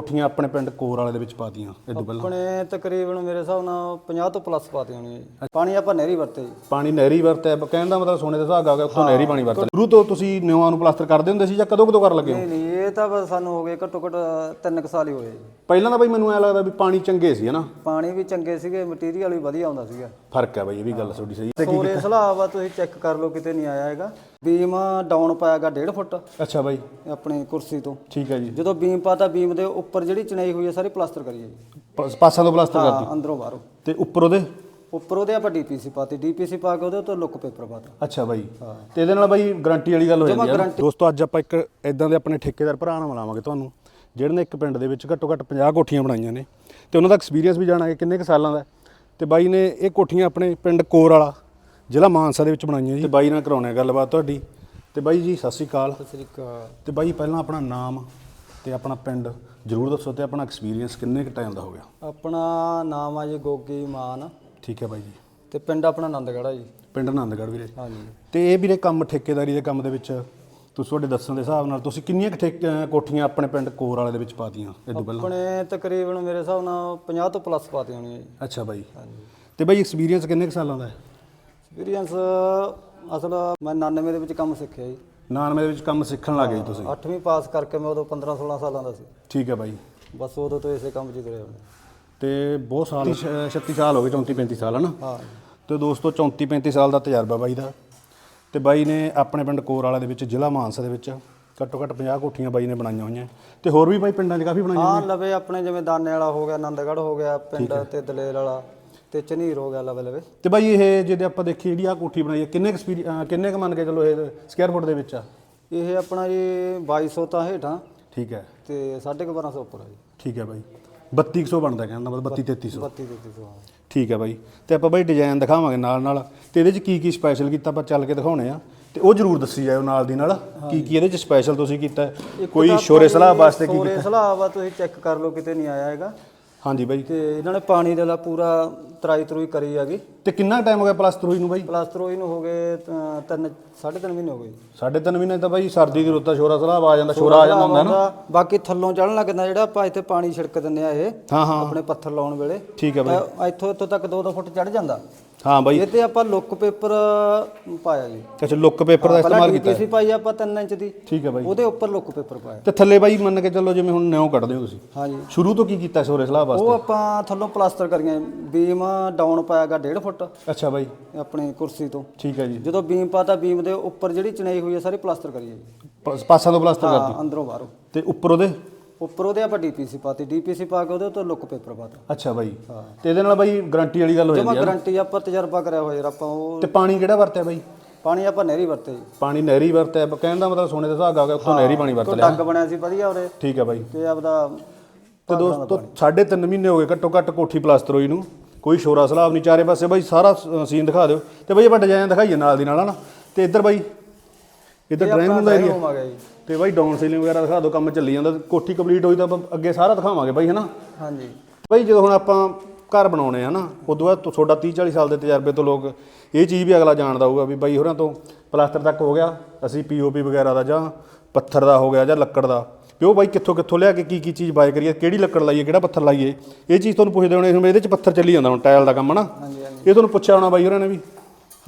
ਕੋਠੀਆਂ ਆਪਣੇ ਪਿੰਡ ਕੋਰ ਵਾਲੇ ਦੇ ਵਿੱਚ ਪਾਤੀਆਂ ਤੋਂ ਪਹਿਲਾਂ। ਆਪਣੇ ਤਕਰੀਬਨ ਮੇਰੇ ਹਿਸਾਬ ਨਾਲ 50 ਤੋਂ ਪਲੱਸ ਪਾਤੀ ਹੋਣੀ ਹੈ ਜੀ। ਪਾਣੀ ਆਪਾਂ ਨਹਿਰੀ ਵਰਤੇ ਜੀ। ਪਾਣੀ ਨਹਿਰੀ ਵਰਤਿਆ ਕਹਿਣ ਦਾ ਮਤਲਬ ਸੋਨੇ ਦਾ ਸੁਹਾਗਾ ਹੋ ਗਿਆ ਉੱਥੋਂ ਨਹਿਰੀ ਪਾਣੀ ਵਰਤਿਆ। ਸ਼ੁਰੂ ਤੋਂ ਤੁਸੀਂ ਨਿਉਆਂ ਨੂੰ ਪਲਾਸਟਰ ਕਰਦੇ ਹੁੰਦੇ ਸੀ ਜਾਂ ਕਦੋਂ ਕਦੋਂ ਕਰਨ ਲੱਗੇ ਹੋ? ਨਹੀਂ ਨਹੀਂ ਇਹ ਤਾਂ ਬਸ ਸਾਨੂੰ ਹੋ ਗਏ ਘੱਟੋ ਘੱਟ ਤਿੰਨ ਕੁ ਸਾਲ ਹੀ ਹੋਏ ਜੀ। ਪਹਿਲਾਂ ਤਾਂ ਬਈ ਮੈਨੂੰ ਐ ਲੱਗਦਾ ਵੀ ਪਾਣੀ ਚੰਗੇ ਸੀ ਹਨਾ? ਪਾਣੀ ਵੀ ਚੰਗੇ ਸੀਗੇ ਮਟੀਰੀਅਲ ਵੀ ਵਧੀਆ ਆਉਂਦਾ ਸੀਗਾ। ਫ਼ਰਕ ਹੈ ਬਈ ਇਹ ਵੀ ਗੱਲ ਤੁਹਾਡੀ ਸਹੀ ਤੇ ਸੋਰੇ ਸਲਾਬ ਆ ਤੁਸੀਂ ਚੈੱਕ ਕਰ ਲਓ ਕਿਤੇ ਨਹੀਂ ਆਇਆ ਹੈਗਾ। ਬੀਮ ਡਾਊਨ ਪਾਇਆਗਾ 1.5 ਫੁੱਟ। ਅੱਛਾ ਬਾਈ। ਆਪਣੀ ਕੁਰਸੀ ਤੋਂ। ਠੀਕ ਹੈ ਜੀ। ਜਦੋਂ ਬੀਮ ਪਾਤਾ ਬੀਮ ਦੇ ਉੱਪਰ ਜਿਹੜੀ ਚਣਾਈ ਹੋਈ ਹੈ ਸਾਰੀ ਪਲਾਸਟਰ ਕਰੀਏ ਜੀ। ਪ- ਪਾਸਾਂ ਤੋਂ ਪਲਾਸਟਰ ਹਾਂ ਅੰਦਰੋਂ ਬਾਹਰੋਂ। ਤੇ ਉੱਪਰ ਉਹਦੇ? ਉੱਪਰ ਉਹਦੇ ਆਪਾਂ ਡੀਪੀਸੀ ਪਾਤੀ। ਡੀਪੀਸੀ ਪਾ ਕੇ ਉਹਦੇ ਉੱਤੇ ਲੁੱਕ ਪੇਪਰ ਪਾਤਾ। ਅੱਛਾ ਬਾਈ। ਤੇ ਇਹਦੇ ਨਾਲ ਬਾਈ ਗਾਰੰਟੀ ਵਾਲੀ ਗੱਲ ਹੋ ਜਾਂਦੀ ਹੈ guarantee- ਦੋਸਤੋ ਅੱਜ ਆਪਾਂ ਇੱਕ ਇਦਾਂ ਦੇ ਆਪਣੇ ਠੇਕੇਦਾਰ ਭਰਾ ਨਾਲ ਮਿਲਾਵਾਂਗੇ ਤੁਹਾਨੂੰ ਜਿਹੜੇ ਨੇ ਇੱਕ ਪਿੰਡ ਦੇ ਵਿੱਚ ਘੱਟੋ ਘੱਟ 50 ਕੋਠੀਆਂ ਬਣਾਈਆਂ ਨੇ। ਤੇ ਉਹਨਾਂ ਦਾ ਐਕਸਪੀਰੀਅੰਸ ਵੀ ਜਾਣਾਂਗੇ ਕਿੰਨੇ ਕੁ ਸਾਲਾਂ ਦਾ ਹੈ। ਤੇ ਬਾਈ ਨੇ ਇਹ ਕੋਠੀਆਂ ਆਪਣੇ ਪਿੰਡ ਕੋਰ ਵਾਲਾ ਜ਼ਿਲ੍ਹਾ ਮਾਨਸਾ ਦੇ ਵਿੱਚ ਬਣਾਈਆਂ ਜੀ। ਤੇ ਬਾਈ ਨਾਲ ਕਰਾਉਣੇ ਗੱਲਬਾਤ ਤੁਹਾਡੀ। ਤੇ ਬਾਈ ਜੀ ਸਤਿ ਸ਼੍ਰੀ ਅਕਾਲ। ਸਤਿ ਸ੍ਰੀ ਅਕਾਲ। ਤੇ ਬਾਈ ਪਹਿਲਾਂ ਆਪਣਾ ਨਾਮ ਤੇ ਆਪਣਾ ਪਿੰਡ ਜ਼ਰੂਰ ਦੱਸੋ ਤੇ ਆਪਣਾ ਐਕਸਪੀਰੀਅੰਸ ਕਿੰਨੇ ਕੁ ਟਾਈਮ ਦਾ ਹੋ ਗਿਆ? ਆਪਣਾ ਨਾਮ ਆ ਜੀ ਗੋਗੀ ਮਾਨ। ਠੀਕ ਹੈ ਬਾਈ ਜੀ। ਤੇ ਪਿੰਡ ਆਪਣਾ ਆਨੰਦਗੜ੍ਹ ਆ ਜੀ। ਪਿੰਡ ਆਨੰਦਗੜ੍ਹ ਵੀਰੇ। ਹਾਂਜੀ। ਤੇ ਇਹ ਵੀਰੇ ਕੰਮ ਠੇਕੇਦਾਰੀ ਦੇ ਕੰਮ ਦੇ ਵਿੱਚ ਤੁਸੀਂ ਤੁਹਾਡੇ ਦੱਸਣ ਦੇ ਹਿਸਾਬ ਨਾਲ ਤੁਸੀਂ ਕਿੰਨੀਆਂ ਕੁ ਠੇਕ- ਅਹ ਕੋਠੀਆਂ ਆਪਣੇ ਪਿੰਡ ਕੋਰ ਵਾਲੇ ਦੇ ਵਿੱਚ ਪਾਤੀਆਂ ਇਹ ਤੋਂ ਪਹਿਲਾਂ? ਆਪਣੇ ਤਕਰੀਬਨ ਮੇਰੇ ਹਿਸਾਬ ਨਾਲ 50 ਤੋਂ ਪਲੱਸ ਪਾਤੀ ਹੋਣੀ ਹੈ ਜੀ। ਅੱਛਾ ਬਾਈ। ਹਾਂਜੀ। ਤੇ ਬਾਈ ਐਕਸਪੀਰੀਅੰਸ ਕਿੰਨੇ ਕੁ ਸਾਲਾਂ ਦਾ ਹੈ? ਐਕਸਪੀਰੀਅੰਸ ਅਸਲ ਮੈਂ 99 ਦੇ ਵਿੱਚ ਕੰਮ ਸਿੱਖਿਆ ਜੀ। 99 ਦੇ ਵਿੱਚ ਕੰਮ ਸਿੱਖਣ ਲੱਗ ਗਏ ਤੁਸੀਂ? 8ਵੀਂ ਪਾਸ ਕਰਕੇ ਮੈਂ ਉਦੋਂ 15 16 ਸਾਲਾਂ ਦਾ ਸੀ। ਠੀਕ ਹੈ ਬਾਈ। ਬਸ ਉਦੋਂ ਤੋਂ ਇਸੇ ਕੰਮ 'ਚ ਹੀ ਤੁਰੇ ਹੁੰਦੇ। ਤੇ ਬਹੁਤ ਸਾਲ 36 ਸਾਲ ਹੋ ਗਏ 34 35 ਸਾਲ ਹਨਾ? ਹਾਂ। ਤੇ ਦੋਸਤੋ 34 35 ਸਾਲ ਦਾ ਤਜਰਬਾ ਬਾਈ ਦਾ। ਤੇ ਬਾਈ ਨੇ ਆਪਣੇ ਪਿੰਡ ਕੋਰ ਵਾਲਾ ਦੇ ਵਿੱਚ ਜ਼ਿਲ੍ਹਾ ਮਾਨਸਾ ਦੇ ਵਿੱਚ ਘੱਟੋ ਘੱਟ 50 ਕੋਠੀਆਂ ਬਾਈ ਨੇ ਬਣਾਈਆਂ ਹੋਈਆਂ। ਤੇ ਹੋਰ ਵੀ ਬਾਈ ਪਿੰਡਾਂ 'ਚ ਕਾਫੀ ਬਣਾਈਆਂ ਹਾਂ ਲਵੇ ਆਪਣੇ ਜਿਵੇਂ ਦਾਨੇ ਵਾਲਾ ਹੋ ਗਿਆ ਆਨੰਦਗੜ੍ਹ ਹੋ ਗਿਆ ਪਿੰਡ ਤੇ ਦਲੇਰ ਵਾਲਾ। ਤੇ ਚਨੀਰ ਹੋ ਗਿਆ ਲਵੇ ਲਵੇ ਤੇ ਬਾਈ ਇਹ ਜਿਹਦੇ ਆਪਾਂ ਦੇਖੀ ਜਿਹੜੀ ਆ ਕੋਠੀ ਬਣਾਈ ਹੈ ਕਿੰਨੇ ਐਕਸਪੀਰੀਅੰਸ ਕਿੰਨੇ ਕ ਮੰਨ ਕੇ ਚਲੋ ਇਹ ਸਕੁਅਰ ਫੁੱਟ ਦੇ ਵਿੱਚ ਆ? ਇਹ ਆਪਣਾ ਜੀ 2200 ਤਾਂ ਹੇਠਾਂ ਠੀਕ ਹੈ। ਤੇ 1250 ਉੱਪਰ ਆ ਜੀ। ਠੀਕ ਹੈ ਬਾਈ। 3200 ਬਣਦਾ ਕਹਿੰਦਾ ਮਤਲਬ 32 3300 32 3300 ਹਾਂ। ਠੀਕ ਹੈ ਬਾਈ। ਤੇ ਆਪਾਂ ਬਾਈ ਡਿਜ਼ਾਈਨ ਦਿਖਾਵਾਂਗੇ ਨਾਲ ਨਾਲ। ਤੇ ਇਹਦੇ 'ਚ ਕੀ ਕੀ ਸਪੈਸ਼ਲ ਕੀਤਾ ਆਪਾਂ ਚੱਲ ਕੇ ਦਿਖਾਉਣੇ ਆ। ਤੇ ਉਹ ਜਰੂਰ ਦੱਸੀ ਜਾਇਓ ਨਾਲ ਦੀ ਨਾਲ ਕੀ ਕੀ ਇਹਦੇ 'ਚ ਸਪੈਸ਼ਲ ਤੁਸੀਂ ਕੀਤਾ। ਹੈ? ਕੋਈ ਸ਼ੋਰੇ ਸਲਾਹ ਵਾਸਤੇ ਕੀ ਸੋਰੇ ਸਲਾਬ ਆ ਤੁਸੀਂ ਚੈੱਕ ਕਰ ਲਓ ਕਿਤੇ ਨਹੀਂ ਆਇਆ ਹੈਗਾ। ਹਾਂਜੀ ਬਾਈ। ਤੇ ਇਹਨਾਂ ਨੇ ਪਾਣੀ ਦੇ ਲਾ ਪੂਰਾ ਤਰਾਈ ਤਰੂਈ ਕਰੀ ਹੈਗੀ। ਤੇ ਕਿੰਨਾ ਟਾਈਮ ਹੋ ਗਿਆ ਪਲਸਤਰ ਹੋਈ ਨੂੰ ਬਾਈ? ਪਲਾਸਟਰ ਹੋਈ ਨੂੰ ਹੋ ਗਏ ਤਾਂ ਤਿੰਨ ਸਾਢੇ ਤਿੰਨ ਮਹੀਨੇ ਹੋ ਗਏ। ਸਾਢੇ ਤਿੰਨ ਮਹੀਨੇ ਤਾਂ ਬਾਈ ਸਰਦੀ ਦੀ ਰੁੱਤ ਸ਼ੋਰਾ ਸਲਾਹ ਆ ਜਾਂਦਾ ਸ਼ੋਰਾ ਆ ਜਾਂਦਾ ਹੁੰਦਾ ਨਾ। ਬਾਕੀ ਥੱਲੋਂ ਚੜਨ ਲੱਗਦਾ ਜਿਹੜਾ ਆਪਾਂ ਇੱਥੇ ਪਾਣੀ ਛਿੜਕ ਦਿੰਦੇ ਆ ਇਹ ਹਾਂ ਹਾਂ। ਆਪਣੇ ਪੱਥਰ ਲਾਉਣ ਵੇਲੇ। ਠੀਕ ਹੈ ਬਾਈ। ਤਾਂ ਇੱਥੋਂ ਇੱਥੋਂ ਤੱਕ 2-2 ਫੁੱਟ ਚੜ ਜਾਂਦਾ। ਹਾਂ ਬਾਈ। ਇਹ ਤੇ ਆਪਾਂ ਲੁੱਕ ਪੇਪਰ ਪਾਇਆ ਜੀ। ਅੱਛਾ ਲੁੱਕ ਪੇਪਰ ਦਾ ਇਸਤੇਮਾਲ ਕੀਤਾ। ਡੀਪੀਸੀ ਪਾਈ ਆਪਾਂ 3 ਇੰਚ ਦੀ। ਠੀਕ ਹੈ ਬਾਈ। ਉਹਦੇ ਉੱਪਰ ਲੁੱਕ ਪੇਪਰ ਪਾਇਆ। ਤੇ ਥੱਲੇ ਬਾਈ ਮੰਨ ਕੇ ਚੱਲੋ ਜਿਵੇਂ ਹੁਣ ਨਿਉ ਕੱਢਦੇ ਹੋ ਤੁਸੀਂ। ਹਾਂਜੀ ਸ਼ੁਰੂ ਤੋਂ ਕੀ ਕੀਤਾ ਸ਼ੋਰੇ ਸਲਾਹ ਵਾਸਤੇ? ਉਹ ਆਪਾਂ ਥੱਲੋਂ ਪਲਾਸਟਰ ਕਰੀਆਂ ਬੀਮ ਡਾਊਨ ਪਾਇਆਗਾ 1.5 ਫੁੱਟ। ਅੱਛਾ ਬਾਈ। ਆਪਣੀ ਕੁਰਸੀ ਤੋਂ। ਠੀਕ ਹੈ ਜੀ। ਜਦੋਂ ਬੀਮ ਪਾਤਾ ਬੀਮ ਦੇ ਉੱਪਰ ਜਿਹੜੀ ਚਣਾਈ ਹੋਈ ਹੈ ਸਾਰੀ ਪਲਾਸਟਰ ਕਰੀਏ ਜੀ। ਪਾਸਾਂ ਤੋਂ ਪਲਾਸਟਰ ਕਰਤੀ। ਹਾਂ ਅੰਦਰੋਂ ਬਾਹਰੋਂ। ਤੇ ਉੱਪਰ ਉਹਦੇ? ਉੱਪਰ ਉਹਦੇ ਆਪਾਂ ਡੀਪੀਸੀ ਪਾਤੀ ਡੀਪੀਸੀ ਪਾ ਕੇ ਉਹਦੇ ਉੱਤੇ ਲੁੱਕ ਪੇਪਰ ਪਾਤਾ। ਅੱਛਾ ਬਾਈ। ਤੇ ਇਹਦੇ ਨਾਲ ਬਾਈ ਗਾਰੰਟੀ ਵਾਲੀ ਗੱਲ ਹੋ ਜਮਾ ਜਾਂਦੀ ਹੈ ਗਾਰੰਟੀ ਆਪਾਂ ਤਜਰਬਾ ਕਰਿਆ ਹੋਇਆ ਯਾਰ ਆਪਾਂ ਉਹ ਤੇ ਪਾਣੀ ਕਿਹੜਾ ਵਰਤਿਆ ਬਾਈ? ਪਾਣੀ ਆਪਾਂ ਨਹਿਰੀ ਵਰਤੇ ਜੀ। ਪਾਣੀ ਨਹਿਰੀ ਵਰਤਿਆ ਬ- ਕਹਿਣ ਦਾ ਮਤਲਬ ਸੋਨੇ ਦਾ ਸੁਹਾਗਾ ਹੋ ਗਿਆ ਉੱਥੋਂ ਨਹਿਰੀ ਪਾਣੀ ਵਰਤ ਲਿਆ। ਡੱਗ ਬਣਿਆ ਸੀ ਵਧੀਆ ਉਰੇ। ਠੀਕ ਹੈ ਬਾਈ। ਤੇ ਆਪਦਾ ਤੇ ਦੋਸਤੋ ਸਾਢੇ ਤਿੰਨ ਮਹੀਨੇ ਹੋ ਗਏ ਘੱਟੋ ਘੱਟ ਕੋਠੀ ਪਲਾਸਟਰ ਹੋਈ ਨੂੰ। ਕੋਈ ਸ਼ੋਰਾ ਸਲਾਬ ਨਹੀਂ ਚਾਰੇ ਪਾਸੇ ਬਾਈ ਸਾਰਾ ਸੀਨ ਦਿਖਾ ਦਿਓ। ਤੇ ਬਾਈ ਆਪਾਂ ਡਿਜ਼ਾਈਨ ਦਿਖਾਈਏ ਨਾਲ ਦੀ ਨਾਲ ਹਨਾ? ਤੇ ਇੱਧਰ ਬਾਈ ਇੱਧਰ ਡਰਾਇੰਗ ਰੂਮ ਦਾ ਏਰੀਆ ਰੂਮ ਆ ਗਿਆ ਜੀ। ਤੇ ਬਾਈ ਡਾਊਨ ਸੀਲਿੰਗ ਵਗੈਰਾ ਦਿਖਾ ਦਿਓ ਕੰਮ ਚੱਲੀ ਜਾਂਦਾ ਕੋਠੀ ਕੰਪਲੀਟ ਹੋਈ ਤਾਂ ਆਪਾਂ ਅੱਗੇ ਸਾਰਾ ਦਿਖਾਵਾਂਗੇ ਬਾਈ ਹਨਾ? ਹਾਂਜੀ। ਬਾਈ ਜਦੋਂ ਹੁਣ ਆਪਾਂ ਘਰ ਬਣਾਉਣੇ ਆ ਨਾ ਉਦੋਂ ਬਾਅਦ ਤੁਹਾਡਾ 30 40 ਸਾਲ ਦੇ ਤਜਰਬੇ ਤੋਂ ਲੋਕ ਇਹ ਚੀਜ਼ ਵੀ ਅਗਲਾ ਜਾਣਦਾ ਹੋਊਗਾ ਵੀ ਬਾਈ ਹੋਰਾਂ ਤੋਂ ਪਲਾਸਟਰ ਤੱਕ ਹੋ ਗਿਆ ਅਸੀਂ ਪੀਓਪੀ ਵਗੈਰਾ ਦਾ ਜਾਂ ਪੱਥਰ ਦਾ ਹੋ ਗਿਆ ਜਾਂ ਲੱਕੜ ਦਾ। ਵੀ ਉਹ ਬਾਈ ਕਿੱਥੋਂ ਕਿੱਥੋਂ ਲਿਆ ਕੇ ਕੀ ਕੀ ਚੀਜ਼ ਬਾਏ ਕਰੀਏ ਕਿਹੜੀ ਲੱਕੜ ਲਾਈਏ ਕਿਹੜਾ ਪੱਥਰ ਲਾਈਏ ਇਹ ਚੀਜ਼ ਤੁਹਾਨੂੰ ਪੁੱਛਦੇ ਹੋਣੇ ਹੁਣ ਇਹਦੇ ਚ ਪੱਥਰ ਚੱਲੀ ਜਾਂਦਾ ਹੁਣ ਟਾਇਲ ਦਾ ਕੰਮ ਹਨਾ? ਇਹ ਤੁਹਾਨੂੰ ਪੁੱਛਿਆ ਹੋਣਾ ਬਾਈ ਹੋਰਾਂ ਨੇ ਵੀ।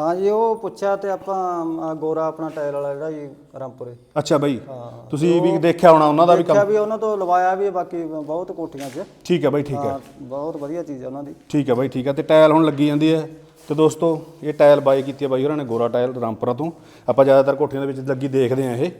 ਹਾਂ ਜੀ ਉਹ ਪੁੱਛਿਆ ਤੇ ਆਪਾਂ ਗੋਰਾ ਆਪਣਾ ਟਾਇਲ ਵਾਲਾ ਜਿਹੜਾ ਜੀ ਰਾਮਪੁਰੇ। ਅੱਛਾ ਬਾਈ ਹਾਂ। ਤੁਸੀਂ ਵੀ ਦੇਖਿਆ ਹੋਣਾ ਉਹਨਾਂ ਦਾ ਵੀ ਕੰਮ? ਦੇਖਿਆ ਵੀ ਉਹਨਾਂ ਤੋਂ ਲਵਾਇਆ ਵੀ ਹੈ, ਬਾਕੀ ਬਹੁਤ ਕੋਠੀਆਂ 'ਚ। ਠੀਕ ਹੈ ਬਾਈ ਠੀਕ ਹੈ। ਹਾਂ ਬਹੁਤ ਵਧੀਆ ਚੀਜ਼ ਹੈ ਉਹਨਾਂ ਦੀ। ਠੀਕ ਹੈ ਬਾਈ ਠੀਕ ਹੈ। ਤੇ ਟਾਇਲ ਹੁਣ ਲੱਗੀ ਜਾਂਦੀ ਹੈ। ਤੇ ਦੋਸਤੋ ਇਹ ਟਾਇਲ ਬਾਈ ਕੀਤੀ ਹੈ ਬਾਈ ਹੋਰਾਂ ਨੇ ਗੋਰਾ ਟਾਇਲ ਰਾਮਪੁਰਾ ਤੋਂ। ਆਪਾਂ ਜ਼ਿਆਦਾਤਰ ਕੋਠੀਆਂ ਦੇ ਵਿੱਚ ਲੱਗੀ ਦੇਖਦੇ ਆ ਇਹ।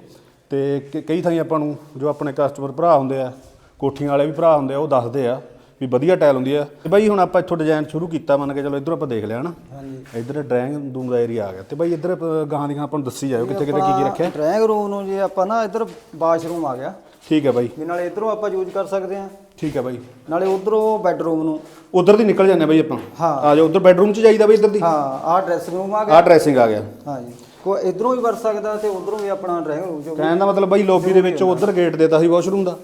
ਤੇ ਕ- ਕਈ ਥਾਈਂ ਆਪਾਂ ਨੂੰ ਜੋ ਆਪਣੇ ਕਸਟਮਰ ਭਰਾ ਹੁੰਦੇ ਆ ਕੋਠੀਆਂ ਵਾਲੇ ਵੀ ਭਰਾ ਹੁੰਦੇ ਆ ਉਹ ਦੱਸਦੇ ਆ। ਵੀ ਵਧੀਆ ਟਾਇਲ ਹੁੰਦੀ ਆ। ਤੇ ਬਾਈ ਹੁਣ ਆਪਾਂ ਇੱਥੋਂ ਡਿਜ਼ਾਈਨ ਸ਼ੁਰੂ ਕੀਤਾ ਮੰਨ ਕੇ ਚਲੋ ਇੱਧਰੋਂ ਆਪਾਂ ਦੇਖ ਲਿਆ ਨਾ ਹਾਂਜੀ। ਇੱਧਰ ਡਰਾਇੰਗ ਰੂਮ ਦਾ ਏਰੀਆ ਆ ਗਿਆ। ਤੇ ਬਾਈ ਇੱਧਰ ਗਾਹਾਂ ਦੀ ਆਪਾਂ ਨੂੰ ਦੱਸੀ ਜਾਇਓ ਕਿੱਥੇ ਕਿੱਥੇ ਕੀ ਕੀ ਰੱਖਿਆ। ਡਰਾਇੰਗ ਰੂਮ ਨੂੰ ਜੀ ਆਪਾਂ ਨਾ ਇੱਧਰ ਬਾਥਰੂਮ ਆ ਗਿਆ। ਠੀਕ ਹੈ ਬਾਈ। ਵੀ ਨਾਲੇ ਇੱਧਰੋਂ ਆਪਾਂ ਯੂਜ਼ ਕਰ ਸਕਦੇ ਹਾਂ। ਠੀਕ ਹੈ ਬਾਈ। ਨਾਲੇ ਉਧਰੋਂ ਬੈੱਡਰੂਮ ਨੂੰ। ਉਧਰ ਦੀ ਨਿਕਲ ਜਾਂਦੇ ਬਾਈ ਆਪਾਂ। ਹਾਂ। ਆ ਜਾਓ ਉਧਰ ਬੈਡਰੂਮ 'ਚ ਜਾਈਦਾ ਬਾਈ ਇੱਧਰ ਦੀ। ਹਾਂ ਆਹ ਡਰੈਸਿੰਗ ਰੂਮ ਆ ਗਿਆ। ਆਹ ਡਰੈਸਿੰਗ ਆ ਗਿਆ। ਹਾਂ ਜੀ ਕੋ ਇਧਰੋਂ ਵੀ ਵਰ ਸਕਦਾ ਤੇ ਉਧਰੋਂ ਵੀ ਆਪਣਾ ਡਰਾਇੰਗ ਰੂਮ ਜੋ ਕਹਿਣ ਦਾ ਮਤਲਬ ਬਾਈ ਲੌਬੀ ਦੇ ਵਿੱਚ ਉਧਰ ਗੇਟ ਦੇਤਾ ਸੀ ਵਾਸ਼ਰੂਮ ਦਾ।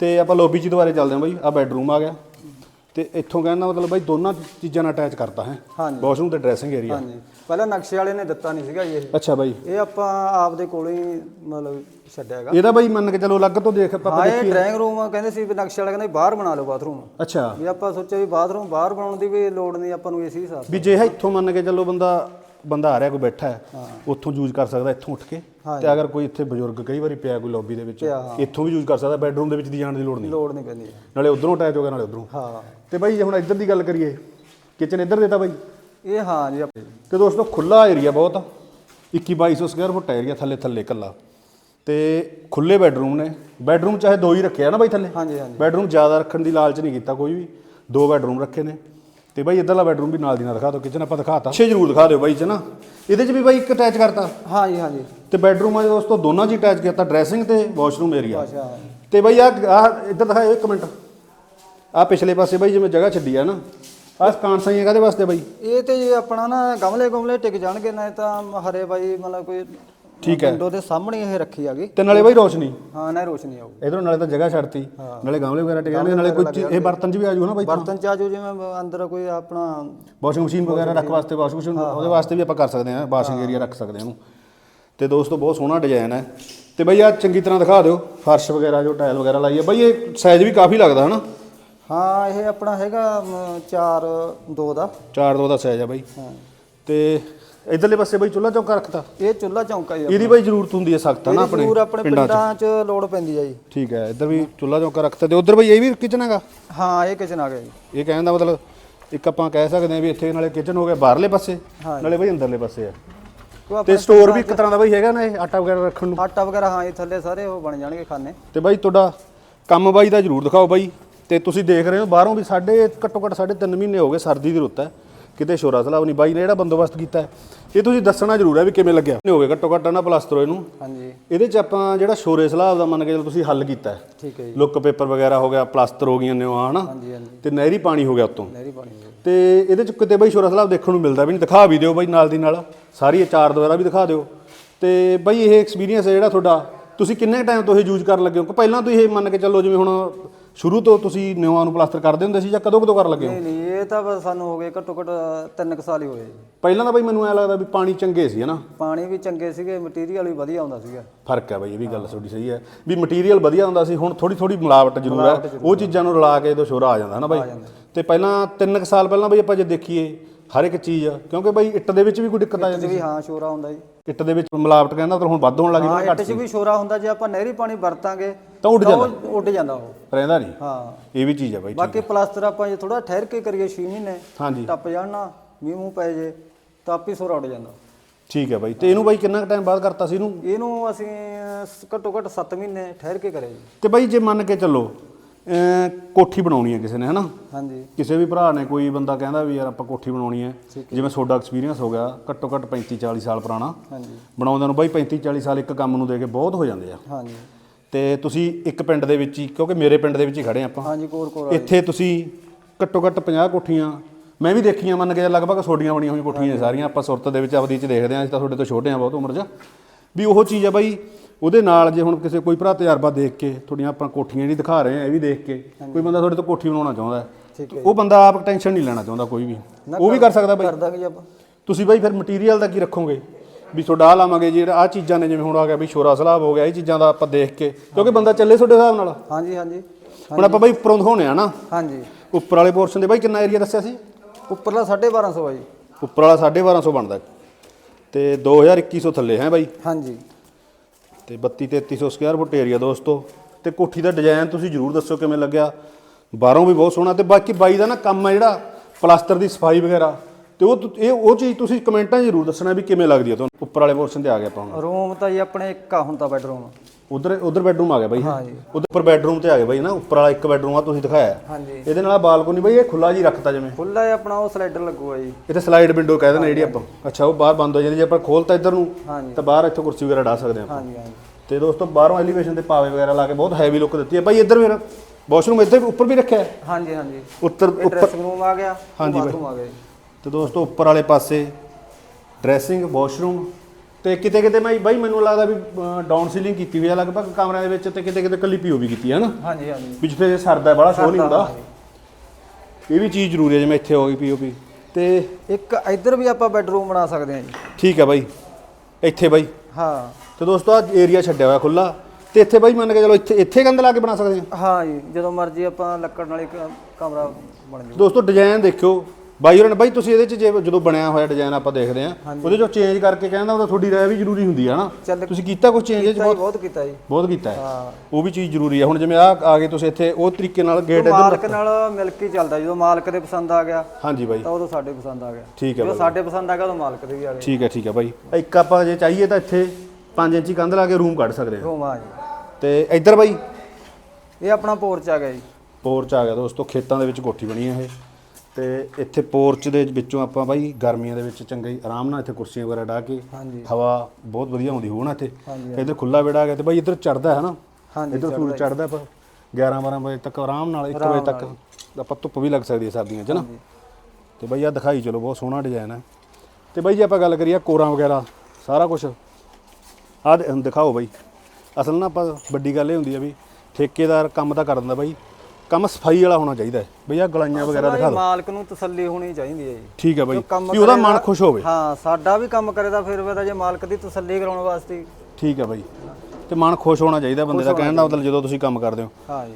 ਤੇ ਆਪਾਂ ਲੌਬੀ 'ਚ ਦੁਬਾਰੇ ਚੱਲਦੇ ਹਾਂ ਬਾਈ। ਆ ਬੈਡਰੂਮ ਆ ਗਿਆ। ਤੇ ਇੱਥੋਂ ਕਹਿਣ ਦਾ ਮਤਲਬ ਬਾਈ ਦੋਨਾਂ ਚੀਜ਼ਾਂ ਨਾਲ ਅਟੈਚ ਕਰਤਾ ਹੈ। ਹਾਂਜੀ। ਵਾਸ਼ਰੂਮ ਤੇ ਡਰੈਸਿੰਗ ਏਰੀਆ। ਹਾਂਜੀ। ਪਹਿਲਾਂ ਨਕਸ਼ੇ ਵਾਲੇ ਨੇ ਦਿੱਤਾ ਨਹੀਂ ਸੀਗਾ ਜੀ ਇਹ। ਅੱਛਾ ਬਾਈ। ਇਹ ਆਪਾਂ ਆਪਦੇ ਕੋਲੋਂ ਹੀ ਮਤਲਬ ਛੱਡਿਆ ਹੈਗਾ। ਇਹਦਾ ਬਾਈ ਮੰਨ ਕੇ ਚੱਲੋ ਅਲੱਗ ਤੋਂ ਦੇਖ ਆਪਾਂ ਹਾਂ ਇਹ ਡਰਾਇੰਗ ਰੂਮ ਕਹਿੰਦੇ ਸੀ ਵੀ ਨਕਸ਼ੇ ਵਾਲਾ ਕਹਿੰਦਾ ਵੀ ਬਾਹਰ ਬਣਾ ਲਓ ਬਾਥਰੂਮ ਅੱਛਾ। ਵੀ ਆਪਾਂ ਸੋਚਿਆ ਵੀ ਬਾਥਰੂਮ ਬਾਹਰ ਬਣਾਉਣ ਦੀ ਵੀ ਲੋੜ ਨਹੀਂ ਆਪਾਂ ਨੂੰ ਏਸੀ ਸਾਥ ਵੀ ਜੇ ਇੱਥੋਂ ਮੰਨ ਕੇ ਚੱਲੋ ਬੰਦਾ ਬੰਦਾ ਆ ਰਿਹਾ ਕੋਈ ਬੈਠਾ ਹੈ ਉੱਥੋਂ ਯੂਜ਼ ਕਰ ਸਕਦਾ ਇੱਥੋਂ ਉੱਠ ਕੇ। ਤੇ ਅਗਰ ਕੋਈ ਇੱਥੇ ਬਜ਼ੁਰਗ ਕਈ ਵਾਰੀ ਪਿਆ ਕੋਈ ਲੌਬੀ ਦੇ ਵਿੱਚ ਇੱਥੋਂ ਵੀ ਯੂਜ਼ ਕਰ ਸਕਦਾ ਬੈੱਡਰੂਮ ਦੇ ਵਿੱਚ ਦੀ ਜਾਣ ਦੀ ਲੋੜ ਨਹੀਂ। ਲੋੜ ਨਹੀਂ ਪੈਂਦੀ। ਨਾਲੇ ਉਧਰੋਂ ਅਟੈਚ ਹੋ ਗਿਆ ਨਾਲੇ ਉਧਰੋਂ। ਹਾਂ। ਤੇ ਬਾਈ ਜੇ ਹੁਣ ਇੱਧਰ ਦੀ ਗੱਲ ਕਰੀਏ ਕਿਚਨ ਇੱਧਰ ਦੇਤਾ ਬਾਈ। ਇਹ ਹਾਂ ਜੀ। ਤੇ ਦੋਸਤੋ ਖੁੱਲਾ ਏਰੀਆ ਬਹੁਤ 21 2200 ਸਕੁਅਰ ਫੁੱਟ ਏਰੀਆ ਥੱਲੇ ਥੱਲੇ ਕੱਲਾ ਤੇ ਖੁੱਲੇ ਬੈੱਡਰੂਮ ਨੇ। ਬੈੱਡਰੂਮ ਚਾਹੇ ਦੋ ਹੀ ਰੱਖਿਆ ਨਾ ਬਾਈ ਥੱਲੇ? ਹਾਂਜੀ ਹਾਂਜੀ। ਬੈੱਡਰੂਮ ਜ਼ਿਆਦਾ ਰੱਖਣ ਦੀ ਲਾਲਚ ਨਹੀਂ ਕੀਤਾ ਕੋਈ ਵੀ। ਦੋ ਬੈੱਡਰੂਮ ਰੱਖੇ ਨੇ। ਤੇ ਬਾਈ ਇੱਧਰਲਾ ਬੈੱਡਰੂਮ ਵੀ ਨਾਲ ਦੀ ਨਾਲ ਦਿਖਾ ਦਿਓ ਕਿਚਨ ਆਪਾਂ ਦਿਖਾਤਾ। ਛੇ ਜ਼ਰੂਰ ਦਿਖਾ ਦਿਓ ਬਾਈ ਚ ਨਾ। ਇਹਦੇ ਚ ਵੀ ਬਾਈ ਇੱਕ ਅਟੈਚ ਕਰਤਾ। ਹਾਂ ਜੀ ਹਾਂ ਜੀ ਤੇ ਬੈੱਡਰੂਮ ਆ ਦੋਸਤੋ ਦੋਨਾਂ 'ਚ ਅਟੈਚ ਕੀਤਾ ਡਰੈਸਿੰਗ ਤੇ ਵਾਸ਼ਰੂਮ ਏਰੀਆ ਅੱਛਾ। ਤੇ ਬਾਈ ਆ ਆ ਇੱਧਰ ਦਿਖਾਓ ਇੱਕ ਮਿੰਟ। ਆ ਪਿਛਲੇ ਪਾਸੇ ਬਾਈ ਜਿਵੇਂ ਜਗ੍ਹਾ ਛੱਡੀ ਆ ਨਾ ਆ ਕਾਂਸਾਈਆਂ ਕਾਦੇ ਵਾਸਤੇ ਬਾਈ? ਇਹ ਤੇ ਜੀ ਆਪਣਾ ਨਾ ਗਮਲੇ ਗਮਲੇ ਟਿਕ ਜਾਣਗੇ ਨਾ ਤਾਂ ਹਰੇ ਬਾਈ ਮਤਲਬ ਕੋਈ ਠੀਕ ਹੈ। ਵਿੰਡੋ ਦੇ ਸਾਹਮਣੇ ਇਹ ਰੱਖੀ ਹੈਗੀ ਤੇ ਨਾਲੇ ਬਾਈ ਰੋਸ਼ਨੀ। ਹਾਂ ਨਾ ਰੋਸ਼ਨੀ ਆਊ ਇਧਰੋਂ ਨਾਲੇ ਤਾਂ ਜਗ੍ਹਾ ਛੱਡਤੀ। ਨਾਲੇ ਗਮਲੇ ਵਗੈਰਾ ਟਿਕਾਣੇ ਨਾਲੇ ਕੋਈ ਇਹ ਬਰਤਨ 'ਚ ਵੀ ਆ ਜੂ ਨਾ ਬਾਈ ਬਰਤਨ ਚ ਆਜੋ ਜਿਵੇਂ ਅੰਦਰ ਕੋਈ ਆਪਣਾ ਵਾਸ਼ਿੰਗ ਮਸ਼ੀਨ ਵਗੈਰਾ ਰੱਖ ਵਾਸਤੇ ਵਾਸ਼ਿੰਗ ਮਸ਼ੀਨ ਉਹਦੇ ਵਾਸਤੇ ਵੀ ਆਪਾਂ ਕਰ ਸਕਦੇ ਹਾਂ ਵਾਸ਼ਿੰਗ ਏਰੀਆ ਰੱਖ ਸਕਦੇ ਹਾਂ ਉਹਨੂੰ ਤੇ ਦੋਸਤੋ ਬਹੁਤ ਸੋਹਣਾ ਡਿਜ਼ਾਈਨ ਹੈ। ਤੇ ਬਈ ਆ ਚੰਗੀ ਤਰ੍ਹਾਂ ਦਿਖਾ ਦਿਓ ਫਰਸ਼ ਵਗੈਰਾ ਜੋ ਟਾਇਲ ਵਗੈਰਾ ਲਾਈ ਹੈ। ਬਈ ਇਹ ਸਾਈਜ਼ ਵੀ ਕਾਫੀ ਲੱਗਦਾ ਹਨਾ? ਹਾਂ ਇਹ ਆਪਣਾ ਹੈਗਾ 4 2 ਦਾ 4 2 ਦਾ ਸਾਈਜ਼ ਹੈ ਬਈ। ਹਾਂ। ਤੇ ਇਧਰਲੇ ਪਾਸੇ ਬਈ ਚੁੱਲ੍ਹਾ ਚੌਕਾ ਰੱਖਤਾ। ਇਹ ਚੁੱਲਾ ਚੌਂਕਾ ਹੀ ਆ ਇਹਦੀ ਬਈ ਜ਼ਰੂਰਤ ਹੁੰਦੀ ਹੈ ਸਖਤ ਇਹਦੀ ਆਪਣੇ ਜ਼ਰੂਰ ਆਪਣੇ ਪਿੰਡਾਂ 'ਚ। ਲੋੜ ਪੈਂਦੀ ਆ ਜੀ। ਠੀਕ ਹੈ ਇੱਧਰ ਵੀ ਚੁੱਲ੍ਹਾ ਚੌਕਾ ਰੱਖਤਾ ਤੇ ਉਧਰ ਬਈ ਇਹ ਵੀ ਕਿਚਨ ਹੈਗਾ? ਹਾਂ ਇਹ ਕਿਚਨ ਆ ਗਿਆ ਜੀ। ਇਹ ਕਹਿਣ ਦਾ ਮਤਲਬ ਇੱਕ ਆਪਾਂ ਕਹਿ ਸਕਦੇ ਹਾਂ ਵੀ ਇੱਥੇ ਨਾਲੇ ਕਿਚਨ ਹੋ ਗਿਆ ਬਾਹਰਲੇ ਪਾਸੇ ਹਾਂ। ਨਾਲੇ ਬਈ ਅੰਦਰਲੇ ਪਾਸੇ ਆ। ਤੇ ਸਟੋਰ ਵੀ ਇੱਕ ਤਰ੍ਹਾਂ ਦਾ ਬਈ ਹੈਗਾ ਨਾ ਇਹ ਆਟਾ ਵਗੈਰਾ ਰੱਖਣ ਨੂੰ? ਆਟਾ ਵਗੈਰਾ ਹਾਂ ਇਹ ਥੱਲੇ ਸਾਰੇ ਉਹ ਬਣ ਜਾਣਗੇ ਖਾਨੇ। ਤੇ ਬਾਈ ਤੁਹਾਡਾ ਕੰਮ ਬਾਈ ਦਾ ਜ਼ਰੂਰ ਦਿਖਾਓ ਬਾਈ। ਤੇ ਤੁਸੀਂ ਦੇਖ ਰਹੇ ਹੋ ਬਾਹਰੋਂ ਵੀ ਸਾਡੇ ਘੱਟੋ ਘੱਟ ਸਾਢੇ ਤਿੰਨ ਮਹੀਨੇ ਹੋ ਗਏ ਸਰਦੀ ਦੀ ਰੁੱਤ ਹੈ। ਕਿਤੇ ਸ਼ੋਰਾ ਸਲਾਬ ਨਹੀਂ। ਬਾਈ ਨੇ ਜਿਹੜਾ ਬੰਦੋਬਸਤ ਕੀਤਾ ਹੈ ਇਹ ਤੁਸੀਂ ਦੱਸਣਾ ਜ਼ਰੂਰ ਹੈ ਵੀ ਕਿਵੇਂ ਲੱਗਿਆ। ਹੋ ਗਏ ਘੱਟੋ ਘੱਟ ਨਾ ਪਲਸਤਰੋ ਇਹਨੂੰ। ਹਾਂਜੀ। ਇਹਦੇ ਚ ਆਪਾਂ ਜਿਹੜਾ ਸ਼ੋਰੇ ਸਲਾਬ ਦਾ ਮੰਨ ਕੇ ਚੱਲੋ ਤੁਸੀਂ ਹੱਲ ਕੀਤਾ ਹੈ। ਠੀਕ ਹੈ ਜੀ। ਲੁੱਕ ਪੇਪਰ ਵਗੈਰਾ ਹੋ ਗਿਆ ਪਲਸਤਰ ਹੋ ਗਈਆਂ ਨੇ ਉਹ ਹਨਾ? ਹਾਂਜੀ ਹਾਂਜੀ। ਤੇ ਨਹਿਰੀ ਪਾਣੀ ਹੋ ਗਿਆ ਉਤੋਂ। ਨਹਿਰੀ ਪਾਣੀ ਹੋਊ। ਤੇ ਇਹਦੇ ਚ ਕਿਤੇ ਬਈ ਸ਼ੋਰਾ ਸਲਾਬ ਦੇਖਣ ਨੂੰ ਮਿਲਦਾ ਵੀ ਨਹੀਂ। ਦਿਖਾ ਵੀ ਦਿਓ ਬਈ ਨਾਲ ਦੀ ਨਾਲ। ਸਾਰੀ ਚਾਰ ਦੁਆਰਾ ਵੀ ਦਿਖਾ ਦਿਓ। ਤੇ ਬਈ ਇਹ ਐਕਸਪੀਰੀਅੰਸ ਹੈ ਜਿਹੜਾ ਤੁਹਾਡਾ। ਤੁਸੀਂ ਕਿੰਨੇ ਟਾਈਮ ਤੋਂ ਇਹ ਯੂਜ਼ ਕਰਨ ਲੱਗੇ ਹੋ? ਕਿ ਪਹਿਲਾਂ ਤੋਂ ਇਹ ਮੰਨ ਕੇ ਚੱਲੋ ਜਿਵੇਂ ਹੁਣ ਸ਼ੁਰੂ ਤੋਂ ਤੁਸੀਂ ਨਿਵਾਂ ਨੂੰ ਪਲਾਸਟਰ ਕਰਦੇ ਹੁੰਦੇ ਸੀ ਜਾਂ ਕਦੋਂ ਕਦੋਂ ਕਰਨ ਲੱਗੇ ਹੋ? ਨਹੀਂ ਨਹੀਂ ਇਹ ਤਾਂ ਬਸ ਸਾਨੂੰ ਹੋ ਗਏ ਘੱਟੋ ਘੱਟ 3 ਸਾਲ ਹੀ ਹੋਏ ਜੀ। ਪਹਿਲਾਂ ਤਾਂ ਬਈ ਮੈਨੂੰ ਐ ਲੱਗਦਾ ਵੀ ਪਾਣੀ ਚੰਗੇ ਸੀ ਹਨਾ ਪਾਣੀ ਵੀ ਚੰਗੇ ਸੀਗੇ ਮਟੀਰੀਅਲ ਵੀ ਵਧੀਆ ਆਉਂਦਾ ਸੀਗਾ। ਫ਼ਰਕ ਹੈ ਬਈ ਇਹ ਵੀ ਗੱਲ ਤੁਹਾਡੀ ਸਹੀ ਹੈ। ਵੀ ਮਟੀਰੀਅਲ ਵਧੀਆ ਹੁੰਦਾ ਸੀ ਹੁਣ ਥੋੜੀ ਥੋੜੀ ਮਿਲਾਵਟ ਜ਼ਰੂਰ ਹੈ। ਉਹ ਚੀਜ਼ਾਂ ਨੂੰ ਰਲਾ ਕੇ ਜਦੋਂ ਸ਼ੋਰਾ ਆ ਜਾਂਦਾ ਹਨਾ ਬਈ? ਤੇ ਪਹਿਲਾਂ 3 ਸਾਲ ਪਹਿਲਾਂ ਬਈ ਆਪਾਂ ਜੇ ਦੇਖੀਏ ਹਰ ਇੱਕ ਚੀਜ਼ ਕਿਉਂਕਿ ਬਈ ਇੱਟ ਦੇ ਵਿੱਚ ਵੀ ਕੋਈ ਦਿੱਕਤ ਆ ਜਾਂਦੀ ਵੀ ਹਾਂ ਸ਼ੋਰਾ ਹੁੰਦਾ ਜੀ। ਇੱਟ ਦੇ ਵਿੱਚ ਮਿਲਾਵਟ ਕਹਿੰਦਾ ਤਾਂ ਹੁਣ ਵੱਧ ਹੋਣ ਲੱਗੀ ਹਾਂ ਇੱਟ 'ਚ ਵੀ ਸ਼ੋਰਾ ਹੁੰਦਾ ਜੇ ਆਪਾਂ ਨਹਿਰੀ ਪਾਣੀ ਵਰਤਾਂਗੇ ਤਾਂ ਉੱਡ ਜਾਂਦਾ। ਉਹ ਉੱਡ ਜਾਂਦਾ ਉਹ। ਰਹਿੰਦਾ ਨਹੀਂ। ਹਾਂ। ਇਹ ਵੀ ਚੀਜ਼ ਹੈ ਬਾਈ ਬਾਕੀ ਪਲਾਸਟਰ ਆਪਾਂ ਜੇ ਥੋੜਾ ਠਹਿਰ ਕੇ ਕਰੀਏ 6 ਮਹੀਨੇ ਹਾਂਜੀ। ਟੱਪ ਜਾਣਾ ਮੀਂਹ ਮੂੰਹ ਪੈ ਜੇ ਤਾਂ ਆਪੇ ਸ਼ੋਰਾ ਉੱਡ ਜਾਂਦਾ। ਠੀਕ ਹੈ ਬਾਈ ਤੇ ਇਹਨੂੰ ਬਾਈ ਕਿੰਨਾ ਟਾਈਮ ਬਾਅਦ ਕਰਤਾ ਸੀ ਇਹਨੂੰ? ਇਹਨੂੰ ਅਸੀਂ ਘੱਟੋ ਘੱਟ 7 ਮਹੀਨੇ ਠਹਿਰ ਕੇ ਕਰੇ ਜੀ। ਤੇ ਬਾਈ ਜੇ ਮੰਨ ਕੇ ਚੱਲੋ ਕੋਠੀ ਬਣਾਉਣੀ ਹੈ ਕਿਸੇ ਨੇ ਹਨਾ? ਹਾਂਜੀ। ਕਿਸੇ ਵੀ ਭਰਾ ਨੇ ਕੋਈ ਬੰਦਾ ਕਹਿੰਦਾ ਵੀ ਯਾਰ ਆਪਾਂ ਕੋਠੀ ਬਣਾਉਣੀ ਹੈ। ਜਿਵੇਂ ਤੁਹਾਡਾ ਐਕਸਪੀਰੀਅੰਸ ਹੋ ਗਿਆ ਘੱਟੋ ਘੱਟ 35 40 ਸਾਲ ਪੁਰਾਣਾ। ਹਾਂਜੀ। ਬਣਾਉਂਦਿਆਂ ਨੂੰ ਬਾਈ 35 40 ਸਾਲ ਇੱਕ ਕੰਮ ਨੂੰ ਦੇ ਕੇ ਬਹੁਤ ਹੋ ਜਾਂਦੇ ਆ। ਹਾਂਜੀ। ਤੇ ਤੁਸੀਂ ਇੱਕ ਪਿੰਡ ਦੇ ਵਿੱਚ ਹੀ ਕਿਉਂਕਿ ਮੇਰੇ ਪਿੰਡ ਦੇ ਵਿੱਚ ਹੀ ਖੜੇ ਆਪਾਂ। ਹਾਂਜੀ ਕੋਰ ਕੋਰ ਇੱਥੇ ਤੁਸੀਂ ਘੱਟੋ ਘੱਟ 50 ਕੋਠੀਆਂ ਮੈਂ ਵੀ ਦੇਖੀਆਂ ਮੰਨ ਕੇ ਲਗਭਗ ਛੋਡੀਆਂ ਬਣੀਆਂ ਹੋਈਆਂ ਕੋਠੀਆਂ ਸਾਰੀਆਂ। ਆਪਾਂ ਸੁਰਤ ਦੇ ਵਿੱਚ ਆਪਦੀ ਚ ਦੇਖਦੇ ਆਂ ਅਸੀਂ ਤਾਂ ਤੁਹਾਡੇ ਤੋਂ ਛੋਟੇ ਆ ਬਹੁਤ ਉਮਰ 'ਚ। ਵੀ ਉਹ ਚੀਜ਼ ਆ ਬਾਈ ਉਹਦੇ ਨਾਲ ਜੇ ਹੁਣ ਕਿਸੇ ਕੋਈ ਭਰਾ ਤਜਰਬਾ ਦੇਖ ਕੇ ਤੁਹਾਡੀਆਂ ਆਪਾਂ ਕੋਠੀਆਂ ਜਿਹੜੀ ਦਿਖਾ ਰਹੇ ਆ ਇਹ ਵੀ ਦੇਖ ਕੇ ਕੋਈ ਬੰਦਾ ਤੁਹਾਡੇ ਤੋਂ ਕੋਠੀ ਬਣਾਉਣਾ ਚਾਹੁੰਦਾ ਹੈ, ਉਹ ਬੰਦਾ ਆਪ ਟੈਨਸ਼ਨ ਨਹੀਂ ਲੈਣਾ ਚਾਹੁੰਦਾ ਕੋਈ ਵੀ। ਉਹ ਵੀ ਕਰ ਸਕਦਾ ਬਾਈ। ਕਰ ਦਾਂਗੇ ਜੀ ਆਪਾਂ। ਤੁਸੀਂ ਬਾਈ ਫਿਰ ਮਟੀਰੀਅਲ ਦਾ ਕੀ ਰੱਖੋਗੇ? ਵੀ ਤੁਹਾਡਾ ਆਹ ਲਾਵਾਂਗੇ ਜਿਹੜਾ ਆ ਚੀਜ਼ਾਂ ਨੇ ਜਿਵੇਂ ਹੁਣ ਆ ਗਿਆ ਵੀ ਸ਼ੋਰਾ ਸਲਾਬ ਹੋ ਗਿਆ ਇਹ ਚੀਜ਼ਾਂ ਦਾ ਆਪਾਂ ਦੇਖ ਕੇ ਕਿਉਂਕਿ ਬੰਦਾ ਚੱਲੇ ਤੁਹਾਡੇ ਹਿਸਾਬ ਨਾਲ। ਹਾਂਜੀ ਹਾਂਜੀ। ਹੁਣ ਆਪਾਂ ਬਾਈ ਉੱਪਰੋਂ ਦਿਖਾਉਣੇ ਆ ਨਾ। ਹਾਂਜੀ। ਉੱਪਰ ਵਾਲੇ ਪੋਰਸ਼ਨ ਦੇ ਬਾਈ ਕਿੰਨਾ ਏਰੀਆ ਦੱਸਿਆ ਸੀ? ਉੱਪਰਲਾ 1250 ਆ ਜੀ। ਉੱਪਰ ਵਾਲਾ 1250 ਬਣਦਾ ਤੇ 2200 ਥੱਲੇ ਹੈ ਬਾਈ। ਹਾਂਜੀ। ਤੇ 32 3300 ਸਕੁਅਰ ਫੁੱਟ ਏਰੀਆ ਦੋਸਤੋ। ਤੇ ਕੋਠੀ ਦਾ ਡਿਜ਼ਾਈਨ ਤੁਸੀਂ ਜਰੂਰ ਦੱਸੋ ਕਿਵੇਂ ਲੱਗਿਆ। ਬਾਹਰੋਂ ਵੀ ਬਹੁਤ ਸੋਹਣਾ ਤੇ ਬਾਕੀ ਬਾਈ ਦਾ ਨਾ ਕੰਮ ਹੈ ਜਿਹੜਾ ਪਲਾਸਟਰ ਦੀ ਸਫ਼ਾਈ ਵਗੈਰਾ। ਤੇ ਉਹ ਇਹ, ਉਹ ਚੀਜ਼ ਤੁਸੀਂ ਕਮੈਂਟਾਂ ਜਰੂਰ ਦੱਸਣਾ ਵੀ ਕਿਵੇਂ ਲੱਗਦੀ ਹੈ ਤੁਹਾਨੂੰ। ਉੱਪਰ ਵਾਲੇ ਪੋਰਸ਼ਨ ਤੇ ਆ ਗਿਆ ਆਪਾਂ ਹੁਣ। ਰੂਮ ਤਾਂ ਜੀ ਆਪਣੇ ਇੱਕ ਆ ਹੁਣ ਬੈਡਰੂਮ ਉਧਰ ਉਧਰ ਬੈਡਰੂਮ ਆ ਗਿਆ ਬਾਈ। ਹਾਂ ਜੀ। ਉਧਰ ਉੱਪਰ ਬੈਡਰੂਮ ਤੇ ਆ ਗਿਆ ਬਾਈ ਨਾ ਉੱਪਰ ਵਾਲਾ ਇੱਕ ਬੈਡਰੂਮ ਆ ਤੁਸੀਂ ਦਿਖਾਇਆ। ਹਾਂਜੀ। ਇਹਦੇ ਨਾਲ ਬਾਲਕੋਨੀ ਬਾਈ ਇਹ ਖੁੱਲਾ ਜੀ ਰੱਖਤਾ ਜਿਵੇਂ। ਖੁੱਲਾ ਹੈ ਆਪਣਾ ਉਹ ਸਲਾਈਡਰ ਲੱਗੂਗਾ ਜੀ। ਇੱਥੇ ਸਲਾਈਡ ਵਿੰਡੋ ਕਹਿੰਦੇ ਨੇ ਜਿਹੜੀ ਆਪਾਂ। ਅੱਛਾ ਉਹ ਬਾਹਰ ਬੰਦ ਹੋ ਜਾਂਦੀ ਜੇ ਆਪਾਂ ਖੋਲਤਾ ਇੱਧਰ ਨੂੰ ਤਾਂ ਬਾਹਰ ਇੱਥੋਂ ਕੁਰਸੀ ਵਗੈਰਾ ਡਾ ਸਕਦੇ ਆਪਾਂ। ਹਾਂਜੀ ਹਾਂਜੀ। ਤੇ ਦੋਸਤੋ ਬਾਹਰੋਂ ਐਲੀਵੇਸ਼ਨ ਤੇ ਪਾਵੇ ਵਗੈਰਾ ਲਾ ਕੇ ਬਹੁਤ ਹੈਵੀ ਲੁੱਕ ਦਿੱਤੀ ਹੈ। ਬਾਈ ਇੱਧਰ ਮੇਰਾ ਵਾਸ਼ਰੂਮ ਇੱਥੇ ਵੀ ਉੱਪਰ ਵੀ ਰੱਖਿਆ ਹੈ। ਹਾਂਜੀ ਹਾਂਜੀ। ਉੱਤਰ ਇਹ ਉੱਪਰ ਡਰੈਸਿੰਗ ਰੂਮ ਆ ਗਿਆ ਹਾਂਜੀ। ਬਾਥਰੂਮ ਆ ਗਿਆ ਤੇ ਦੋਸਤੋ ਉੱਪਰ ਵਾਲੇ ਪਾਸੇ ਡਰੈਸਿੰਗ ਵਾਸ਼ਰੂਮ ਤੇ ਕਿਤੇ ਕਿਤੇ ਮੈਂ ਬਾਈ ਮੈਨੂੰ ਲੱਗਦਾ ਵੀ ਡਾਊਨ ਸੀਲਿੰਗ ਕੀਤੀ ਹੋਈ ਹੈ ਲਗਭਗ ਕਮਰਿਆਂ ਦੇ ਵਿੱਚ ਤੇ ਕਿਤੇ ਕਿਤੇ ਕੱਲੀ ਪੀਓਵੀ ਕੀਤੀ ਹੈ ਨਾ। ਹਾਂਜੀ ਹਾਂਜੀ। ਵੀ ਜਿੱਥੇ ਸਰਦਾ ਬੜਾ ਸ਼ੋਅ ਨਹੀਂ ਹੁੰਦਾ। ਇਹ ਵੀ ਚੀਜ਼ ਜ਼ਰੂਰੀ ਹੈ ਜਿਵੇਂ ਇੱਥੇ ਹੋ ਗਈ ਪੀਓਪੀ ਤੇ ਇੱਕ ਇੱਧਰ ਵੀ ਆਪਾਂ ਬੈੱਡਰੂਮ ਬਣਾ ਸਕਦੇ ਹਾਂ ਜੀ। ਠੀਕ ਹੈ ਬਾਈ। ਇੱਥੇ ਬਾਈ। ਹਾਂ। ਤੇ ਦੋਸਤੋ ਆ ਏਰੀਆ ਛੱਡਿਆ ਹੋਇਆ ਖੁੱਲਾ ਤੇ ਇੱਥੇ ਬਾਈ ਮੰਨ ਕੇ ਚਲੋ ਇੱਥੇ ਇੱਥੇ ਕੰਧ ਲਾ ਕੇ ਬਣਾ ਸਕਦੇ ਹਾਂ। ਹਾਂ ਜੀ ਜਦੋਂ ਮਰਜ਼ੀ ਆਪਾਂ ਲੱਕੜ ਨਾਲ ਹੀ ਕ- ਕਮਰਾ ਬਣ ਦੋਸਤੋ ਡਿਜ਼ਾਈਨ ਦੇਖਿਓ। ਬਾਈ ਹੋਰਾਂ ਨੇ ਬਾਈ ਤੁਸੀਂ ਇਹਦੇ ਚ ਜੇ ਜਦੋਂ ਬਣਿਆ ਹੋਇਆ ਡਿਜ਼ਾਈਨ ਆਪਾਂ ਦੇਖਦੇ ਆ ਉਹਦੇ ਚੋਂ ਚੇਂਜ ਕਰਕੇ ਕਹਿੰਦਾ ਉਹਦਾ ਤੁਹਾਡੀ ਰਾਏ ਵੀ ਜ਼ਰੂਰੀ ਹੁੰਦੀ ਹੈ ਨਾ। ਚੱਲ ਤੁਸੀਂ ਕੀਤਾ ਕੁਝ ਚੇਂਜ ਕੀਤਾ ਜੀ, ਬਹੁਤ? ਕੀਤਾ ਜੀ। ਬਹੁਤ ਕੀਤਾ ਹੈ। ਉਹ ਵੀ ਚੀਜ਼ ਜ਼ਰੂਰੀ ਹੈ ਹੁਣ ਜਿਵੇਂ ਆ ਆ ਗਏ ਤੁਸੀਂ ਇੱਥੇ ਉਹ ਤਰੀਕੇ ਨਾਲ ਗੇਟ ਇੱਧਰ ਮਾਲਕ ਨਾਲ ਮਿਲ ਕੇ ਚੱਲਦਾ ਜਦੋਂ ਮਾਲਕ ਦੇ ਪਸੰਦ ਆ ਗਿਆ ਹਾਂਜੀ ਬਾਈ। ਤਾਂ ਉਦੋਂ ਸਾਡੇ ਪਸੰਦ ਆ ਗਿਆ। ਠੀਕ ਹੈ ਜਦੋਂ ਸਾਡੇ ਪਸੰਦ ਆ ਗਿਆ ਉਦੋਂ ਮਾਲਕ ਦੇ ਵੀ ਆ ਗਏ। ਠੀਕ ਹੈ ਠੀਕ ਹੈ ਬਾਈ। ਇੱਕ ਆਪਾਂ ਜੇ ਚਾਹੀਏ ਤਾਂ ਇੱਥੇ 5 ਇੰਚੀ ਕੰਧ ਲਾ ਕੇ ਰੂਮ ਕੱਢ ਸਕਦੇ ਹਾਂ। ਰੂਮ ਆ ਜੀ। ਤੇ ਇੱਧਰ ਬਾਈ। ਇਹ ਆਪਣਾ ਪੋਰਚ ਆ ਗਿਆ ਜੀ। ਪੋਰਚ ਆ ਗਿਆ ਦੋਸਤੋ ਖੇਤਾਂ ਦੇ ਵਿੱਚ ਕੋਠੀ ਬਣੀ ਹੈ ਇਹ। ਤੇ ਇੱਥੇ ਪੋਰਚ ਦੇ ਵਿੱਚੋਂ ਆਪਾਂ ਬਾਈ ਗਰਮੀਆਂ ਦੇ ਵਿੱਚ ਚੰਗਾ ਹੀ ਆਰਾਮ ਨਾਲ ਇੱਥੇ ਕੁਰਸੀਆਂ ਵਗੈਰਾ ਢਾ ਕੇ ਹਾਂਜੀ। ਹਵਾ ਬਹੁਤ ਵਧੀਆ ਆਉਂਦੀ ਹੋਊ ਨਾ ਇੱਥੇ। ਹਾਂਜੀ ਇੱਧਰ ਖੁੱਲਾ ਵਿੜਾ ਆ ਗਿਆ ਤੇ ਬਾਈ ਇੱਧਰ ਚੜਦਾ ਹੈ ਨਾ? ਹਾਂਜੀ ਇੱਧਰ ਸੂਰਜ ਚੜਦਾ ਪਰ 11 12 ਵਜੇ ਤੱਕ ਆਰਾਮ ਨਾਲ 1 ਵਜੇ ਤੱਕ ਆਪਾਂ ਧੁੱਪ ਵੀ ਲੱਗ ਸਕਦੀ ਹੈ ਸਰਦੀਆਂ 'ਚ ਨਾ। ਤੇ ਬਾਈ ਆ ਦਿਖਾਈ ਚਲੋ ਬਹੁਤ ਸੋਹਣਾ ਡਿਜ਼ਾਈਨ ਹੈ। ਤੇ ਬਾਈ ਜੇ ਆਪਾਂ ਗੱਲ ਕਰੀਏ ਕੋਰਾਂ ਵਗੈਰਾ ਸਾਰਾ ਕੁਝ ਆ ਦਿਖਾਓ ਬਾਈ। ਅਸਲ ਨਾ ਆਪਾਂ ਵੱਡੀ ਗੱਲ ਇਹ ਹੁੰਦੀ ਆ ਵੀ ਠੇਕੇਦਾਰ ਕੰਮ ਤਾਂ ਕਰ ਦਿੰਦਾ ਬਾਈ। ਕੰਮ ਸਫ਼ਾਈ ਵਾਲਾ ਹੋਣਾ ਚਾਹੀਦਾ ਹੈ। ਬਈ ਆ ਗਲਾਈਆਂ ਵਗੈਰਾ ਦਿਖਾ ਦਿਓ। ਮਾਲਕ ਨੂੰ ਤਸੱਲੀ ਹੋਣੀ ਚਾਹੀਦੀ ਹੈ ਜੀ। ਠੀਕ ਹੈ ਬਾਈ। ਵੀ ਉਹਦਾ ਮਨ ਖੁਸ਼ ਹੋਵੇ। ਹਾਂ ਸਾਡਾ ਵੀ ਕੰਮ ਕਰੇ ਤਾਂ ਫਿਰ ਉਹਦਾ ਜੇ ਮਾਲਕ ਦੀ ਤਸੱਲੀ ਕਰਾਉਣ ਵਾਸਤੇ। ਠੀਕ ਹੈ ਬਾਈ। ਤੇ ਮਨ ਖੁਸ਼ ਹੋਣਾ ਚਾਹੀਦਾ ਬੰਦੇ ਦਾ। ਕਹਿਣ ਦਾ ਮਤਲਬ ਜਦੋਂ ਤੁਸੀਂ ਕੰਮ ਕਰਦੇ ਹੋ। ਹਾਂ ਜੀ।